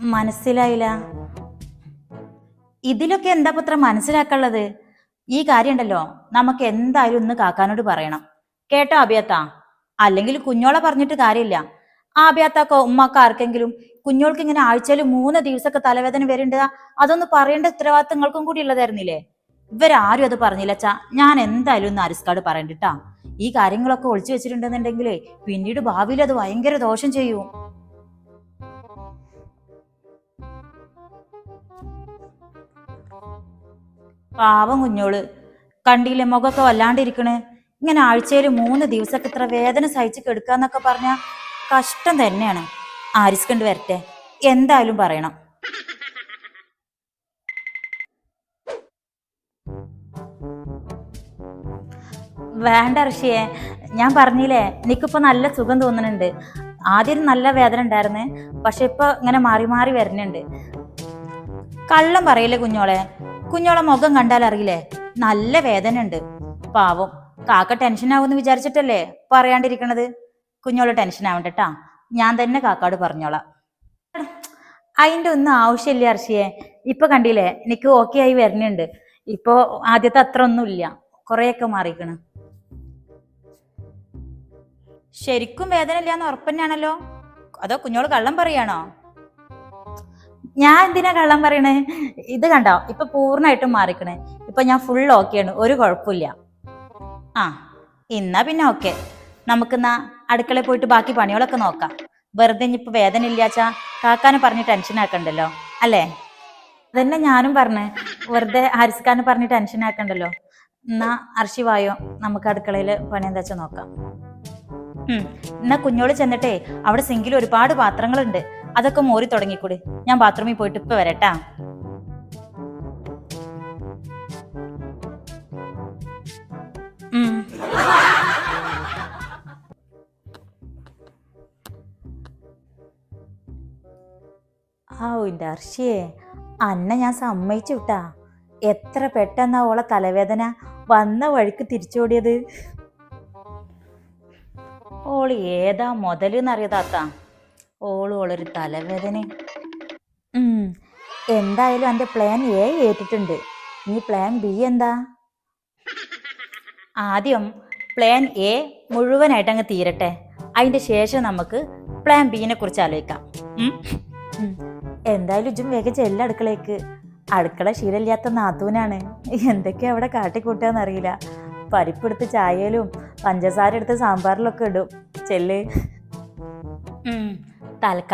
മനസ്സിലായില്ല. ഇതിലൊക്കെ എന്താ പുത്ര മനസ്സിലാക്കാനുള്ളത്? ഈ കാര്യം ഉണ്ടല്ലോ നമുക്ക് എന്തായാലും ഒന്ന് കാക്കാനോട് പറയണം. കേട്ടോ അഭിയത്ത അല്ലെങ്കിൽ കുഞ്ഞോളെ പറഞ്ഞിട്ട് കാര്യമില്ല. ആ ആഭ്യാത്താക്കോ ഉമ്മക്ക ആർക്കെങ്കിലും കുഞ്ഞോൾക്ക് ഇങ്ങനെ ആഴ്ചയിൽ മൂന്ന് ദിവസമൊക്കെ തലവേദന വരുന്നുണ്ട് അതൊന്ന് പറയേണ്ട ഉത്തരവാദിത്തങ്ങൾക്കും കൂടി ഉള്ളതായിരുന്നില്ലേ? ഇവരാരും അത് പറഞ്ഞില്ല അച്ഛാ. ഞാൻ എന്തായാലും ഒന്ന് അരിസ്കാട് പറയണ്ടിട്ടാ. ഈ കാര്യങ്ങളൊക്കെ ഒളിച്ചു വെച്ചിട്ടുണ്ടെന്നുണ്ടെങ്കിലേ പിന്നീട് ഭാവിയിൽ അത് ഭയങ്കര ദോഷം ചെയ്യും. പാവം കുഞ്ഞോൾ. കണ്ടില്ലേ മുഖമൊക്കെ വല്ലാണ്ടിരിക്കണ്. ഇങ്ങനെ ആഴ്ചയിൽ മൂന്ന് ദിവസമൊക്കെ ഇത്ര വേദന സഹിച്ച് കെടുക്കാന്നൊക്കെ പറഞ്ഞാൽ കഷ്ടം തന്നെയാണ്. ആരിസ്കണ്ട് വരട്ടെ. എന്തായാലും പറയണം. വേണ്ട ഋഷിയെ ഞാൻ പറഞ്ഞില്ലേ എനിക്കിപ്പോൾ നല്ല സുഖം തോന്നുന്നുണ്ട്. ആദ്യം നല്ല വേദന ഉണ്ടായിരുന്നു പക്ഷെ ഇപ്പൊ ഇങ്ങനെ മാറി മാറി വരുന്നുണ്ട്. കള്ളം പറയില്ലേ കുഞ്ഞോളെ? കുഞ്ഞോളെ മുഖം കണ്ടാൽ അറിയില്ലേ? നല്ല വേദന ഉണ്ട് പാവം. കാക്ക ടെൻഷൻ ആവുമെന്ന് വിചാരിച്ചിട്ടല്ലേ പറയാണ്ടിരിക്കണത്? കുഞ്ഞോൾ ടെൻഷൻ ആവണ്ടട്ടാ ഞാൻ തന്നെ കാക്കാട് പറഞ്ഞോളാം. അതിന്റെ ഒന്നും ആവശ്യമില്ല അർഷിയെ ഇപ്പൊ കണ്ടില്ലേ? എനിക്ക് ഓക്കെ ആയി വരുന്നുണ്ട് ഇപ്പോ ആദ്യത്തെ അത്ര ഒന്നും ഇല്ല. കുറെയൊക്കെ മാറിക്കണ്. ശരിക്കും വേദന ഇല്ലാന്ന് ഉറപ്പന്നെയാണല്ലോ അതോ കുഞ്ഞോൾ കള്ളം പറയാണോ? ഞാൻ എന്തിനാ കള്ളം പറയണേ? ഇത് കണ്ടോ? ഇപ്പൊ പൂർണമായിട്ടും മാറിക്കണേ. ഇപ്പൊ ഞാൻ ഫുൾ ഓക്കെയാണ് ഒരു കുഴപ്പമില്ല. ആ എന്നാ പിന്നെ ഓക്കെ നമുക്കെന്നാ അടുക്കളയിൽ പോയിട്ട് ബാക്കി പണികളൊക്കെ നോക്കാം. വെറുതെ ഇനിയിപ്പോ വേദന ഇല്ലാച്ചാ കാക്കാനെ പറഞ്ഞ് ടെൻഷൻ ആക്കണ്ടല്ലോ അല്ലേ? അതന്നെ ഞാനും പറഞ്ഞ്. വെറുതെ ഹരിസ്കാനെ പറഞ്ഞ് ടെൻഷൻ ആക്കണ്ടല്ലോ. എന്നാ അർഷിവായോ നമുക്ക് അടുക്കളയിൽ പണി എന്താ വെച്ചാൽ നോക്കാം. എന്നാ കുഞ്ഞോൾ ചെന്നിട്ടേ അവിടെ സിങ്കിൽ ഒരുപാട് പാത്രങ്ങളുണ്ട്. അതൊക്കെ മോറി തുടങ്ങിക്കൂടെ. ഞാൻ ബാത്റൂമിൽ പോയിട്ട് ഇപ്പൊ വരട്ടാ. ആ അർഷിയെ അന്നെ ഞാൻ സമ്മതിച്ചു വിട്ടാ. എത്ര പെട്ടെന്നാ ഓളെ തലവേദന വന്ന വഴിക്ക് തിരിച്ചോടിയത്? ഓൾ ഏതാ മുതലെന്നറിയതാത്ത. ഓൾ ഓളൊരു തലവേദന എന്തായാലും എന്റെ പ്ലാൻ എ ഏറ്റിട്ടുണ്ട്. ഇനി പ്ലാൻ ബി എന്താ? ആദ്യം പ്ലാൻ എ മുഴുവനായിട്ട് അങ്ങ് തീരട്ടെ. അതിന്റെ ശേഷം നമുക്ക് പ്ലാൻ ബിനെ കുറിച്ച് ആലോചിക്കാം. എന്തായാലും ഇജും വേഗം ചെല്ല അടുക്കളേക്ക്. അടുക്കള ശീലമില്ലാത്ത നാത്തൂനാണ്. എന്തൊക്കെയാ അവിടെ കാട്ടിക്കൂട്ടുകയെന്നറിയില്ല പരിപ്പെടുത്ത് ചായയിലും പഞ്ചസാര എടുത്ത് സാമ്പാറിലൊക്കെ ഇടും. ചെല്ല്. തൽക്കാലം